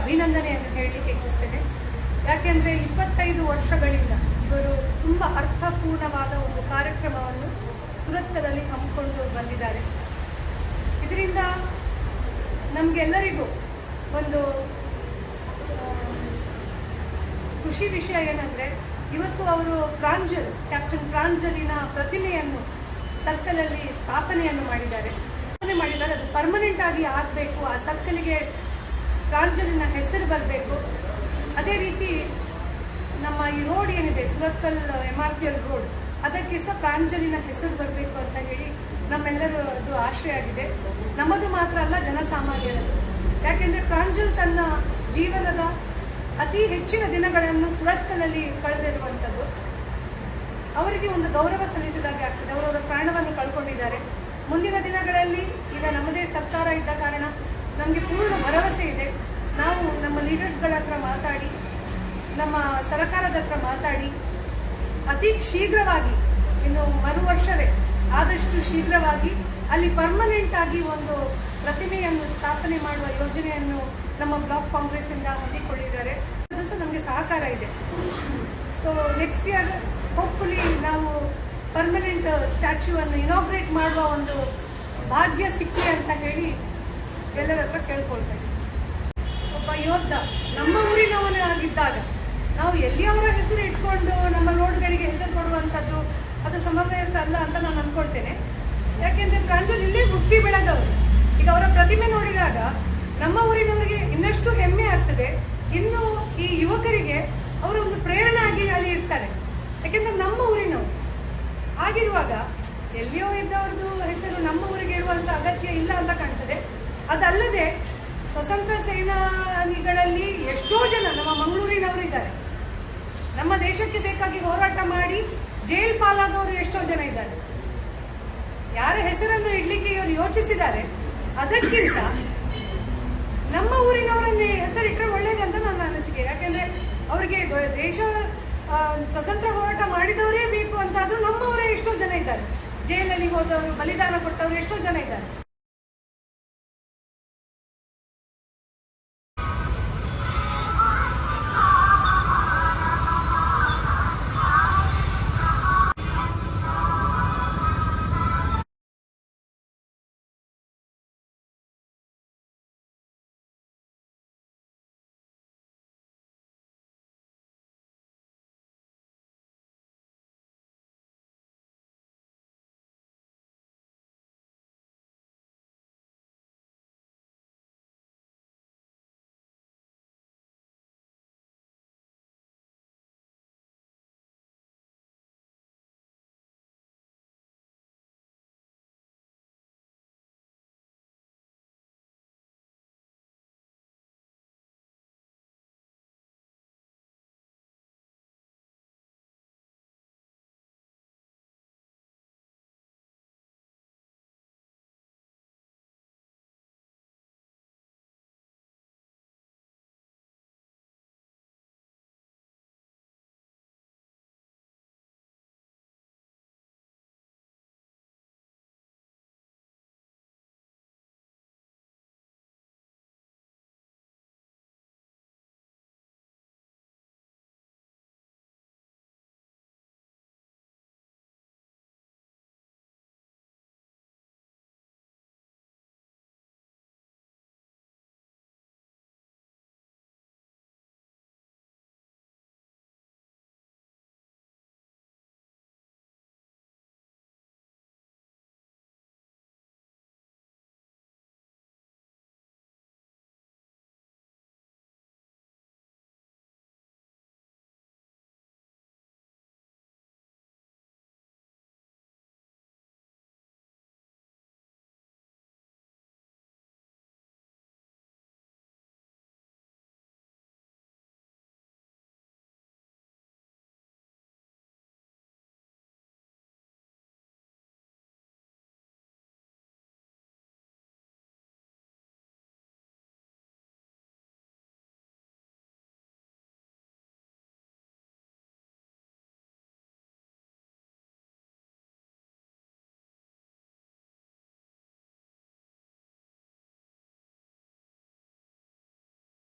ಅಭಿನಂದನೆಯನ್ನು ಹೇಳಲಿಕ್ಕೆ ಇಚ್ಛಿಸ್ತೇನೆ. ಯಾಕೆಂದರೆ ಇಪ್ಪತ್ತೈದು ವರ್ಷಗಳಿಂದ ಇವರು ತುಂಬ ಅರ್ಥಪೂರ್ಣವಾದ ಒಂದು ಕಾರ್ಯಕ್ರಮವನ್ನು ಸುರತ್ತದಲ್ಲಿ ಹಮ್ಮಿಕೊಂಡು ಬಂದಿದ್ದಾರೆ. ಇದರಿಂದ ನಮಗೆಲ್ಲರಿಗೂ ಒಂದು ಖುಷಿ ವಿಷಯ ಏನಂದರೆ ಇವತ್ತು ಅವರು ಪ್ರಾಂಜಲ್, ಕ್ಯಾಪ್ಟನ್ ಪ್ರಾಂಜಲಿನ ಪ್ರತಿಮೆಯನ್ನು ಸರ್ಕಲಲ್ಲಿ ಸ್ಥಾಪನೆಯನ್ನು ಮಾಡಿದ್ದಾರೆ. ಸ್ಥಾಪನೆ ಮಾಡಿದ್ದಾರೆ. ಅದು ಪರ್ಮನೆಂಟ್ ಆಗಿ ಆಗಬೇಕು. ಆ ಸರ್ಕಲ್ಗೆ ಪ್ರಾಂಜಲಿನ ಹೆಸರು ಬರಬೇಕು. ಅದೇ ರೀತಿ ನಮ್ಮ ಈ ರೋಡ್ ಏನಿದೆ, Surathkal M R P L road, ಅದಕ್ಕೆ ಸಹ ಪ್ರಾಂಜಲಿನ ಹೆಸರು ಬರಬೇಕು ಅಂತ ಹೇಳಿ ನಮ್ಮೆಲ್ಲರೂ ಅದು ಆಶಯ ಆಗಿದೆ. ನಮ್ಮದು ಮಾತ್ರ ಅಲ್ಲ, ಜನಸಾಮಾನ್ಯರದು. ಯಾಕೆಂದರೆ ಪ್ರಾಂಜಲ್ ತನ್ನ ಜೀವನದ ಅತಿ ಹೆಚ್ಚಿನ ದಿನಗಳನ್ನು ಸುರತ್ಕಲಲ್ಲಿ ಕಳೆದಿರುವಂಥದ್ದು. ಅವರಿಗೆ ಒಂದು ಗೌರವ ಸಲ್ಲಿಸಿದಾಗೆ ಆಗ್ತದೆ. ಅವರವರ ಪ್ರಾಣವನ್ನು ಕಳ್ಕೊಂಡಿದ್ದಾರೆ. ಮುಂದಿನ ದಿನಗಳಲ್ಲಿ ಈಗ ನಮ್ಮದೇ ಸರ್ಕಾರ ಇದ್ದ ಕಾರಣ ನಮಗೆ ಪೂರ್ಣ ಭರವಸೆ ಇದೆ. ನಾವು ನಮ್ಮ ಲೀಡರ್ಸ್ಗಳ ಹತ್ರ ಮಾತಾಡಿ, ನಮ್ಮ ಸರ್ಕಾರದ ಹತ್ರ ಮಾತಾಡಿ, ಅತಿ ಶೀಘ್ರವಾಗಿ, ಇನ್ನು ಮರು ವರ್ಷವೇ ಆದಷ್ಟು ಶೀಘ್ರವಾಗಿ ಅಲ್ಲಿ ಪರ್ಮನೆಂಟ್ ಆಗಿ ಒಂದು ಪ್ರತಿಮೆಯನ್ನು ಸ್ಥಾಪನೆ ಮಾಡುವ ಯೋಜನೆಯನ್ನು ನಮ್ಮ ಬ್ಲಾಕ್ ಕಾಂಗ್ರೆಸ್ ಇಂದ ಅದು ಸಹ ನಮಗೆ ಸಹಕಾರ ಇದೆ. ಸೊ ನೆಕ್ಸ್ಟ್ ಇಯರ್ ಹೋಪ್ಫುಲಿ ನಾವು ಪರ್ಮನೆಂಟ್ ಸ್ಟ್ಯಾಚ್ಯೂವನ್ನು ಇನಾಗ್ರೇಟ್ ಮಾಡುವ ಒಂದು ಭಾಗ್ಯ ಸಿಕ್ಕಿ ಅಂತ ಹೇಳಿ ಎಲ್ಲರ ಹತ್ರ ಕೇಳ್ಕೊಳ್ತೇನೆ ಒಬ್ಬ ಯೋಧ ನಮ್ಮ ಊರಿನವನೇ ಆಗಿದ್ದಾಗ ನಾವು ಎಲ್ಲಿಯವರ ಹೆಸರು ಇಟ್ಕೊಂಡು ನಮ್ಮ ರೋಡ್ಗಳಿಗೆ ಹೆಸರು ಕೊಡುವಂಥದ್ದು ಅದು ಸಮಂಜಸ ಅಲ್ಲ ಅಂತ ನಾನು ಅನ್ಕೊಳ್ತೇನೆ. ಯಾಕೆಂದ್ರೆ ಪ್ರಾಂಜಲ್ ಇಲ್ಲೇ ಹುಟ್ಟಿ ಬೆಳೆದವರು. ಈಗ ಅವರ ಪ್ರತಿಮೆ ನೋಡಿದಾಗ ನಮ್ಮ ಊರಿನವರಿಗೆ ಇನ್ನಷ್ಟು ಹೆಮ್ಮೆ ಆಗ್ತದೆ. ಇನ್ನು ಈ ಯುವಕರಿಗೆ ಅವರು ಒಂದು ಪ್ರೇರಣೆ ಆಗಿ ಅಲ್ಲಿ ಇರ್ತಾರೆ. ಯಾಕೆಂದ್ರೆ ನಮ್ಮ ಊರಿನವರು. ಆಗಿರುವಾಗ ಎಲ್ಲಿಯೋ ಇದ್ದವ್ರದ್ದು ಹೆಸರು ನಮ್ಮ ಊರಿಗೆ ಇರುವಂತ ಅಗತ್ಯ ಇಲ್ಲ ಅಂತ ಕಾಣ್ತದೆ. ಅದಲ್ಲದೆ ಸ್ವತಂತ್ರ ಸೇನಾನಿಗಳಲ್ಲಿ ಎಷ್ಟೋ ಜನ ನಮ್ಮ ಮಂಗಳೂರಿನವರು ಇದ್ದಾರೆ ನಮ್ಮ ದೇಶಕ್ಕೆ ಬೇಕಾಗಿ ಹೋರಾಟ ಮಾಡಿ ಜೈಲ್ ಪಾಲಾದವರು ಎಷ್ಟೋ ಜನ ಇದ್ದಾರೆ. ಯಾರ ಹೆಸರನ್ನು ಇಡ್ಲಿಕ್ಕೆ ಇವರು ಯೋಚಿಸಿದ್ದಾರೆ? ಅದಕ್ಕಿಂತ ನಮ್ಮ ಊರಿನವರನ್ನೇ ಹೆಸರಿಟ್ಟರೆ ಒಳ್ಳೇದಂತ ನನ್ನ ಅನಿಸಿಕೆ. ಯಾಕೆಂದ್ರೆ ಅವರಿಗೆ ದೇಶ ಸ್ವತಂತ್ರ ಹೋರಾಟ ಮಾಡಿದವರೇ ಬೇಕು ಅಂತಾದ್ರೂ ನಮ್ಮವರೇ ಎಷ್ಟೋ ಜನ ಇದ್ದಾರೆ. ಜೈಲಲ್ಲಿ ಹೋದವರು, ಬಲಿದಾನ ಕೊಟ್ಟವರು ಎಷ್ಟೋ ಜನ ಇದ್ದಾರೆ.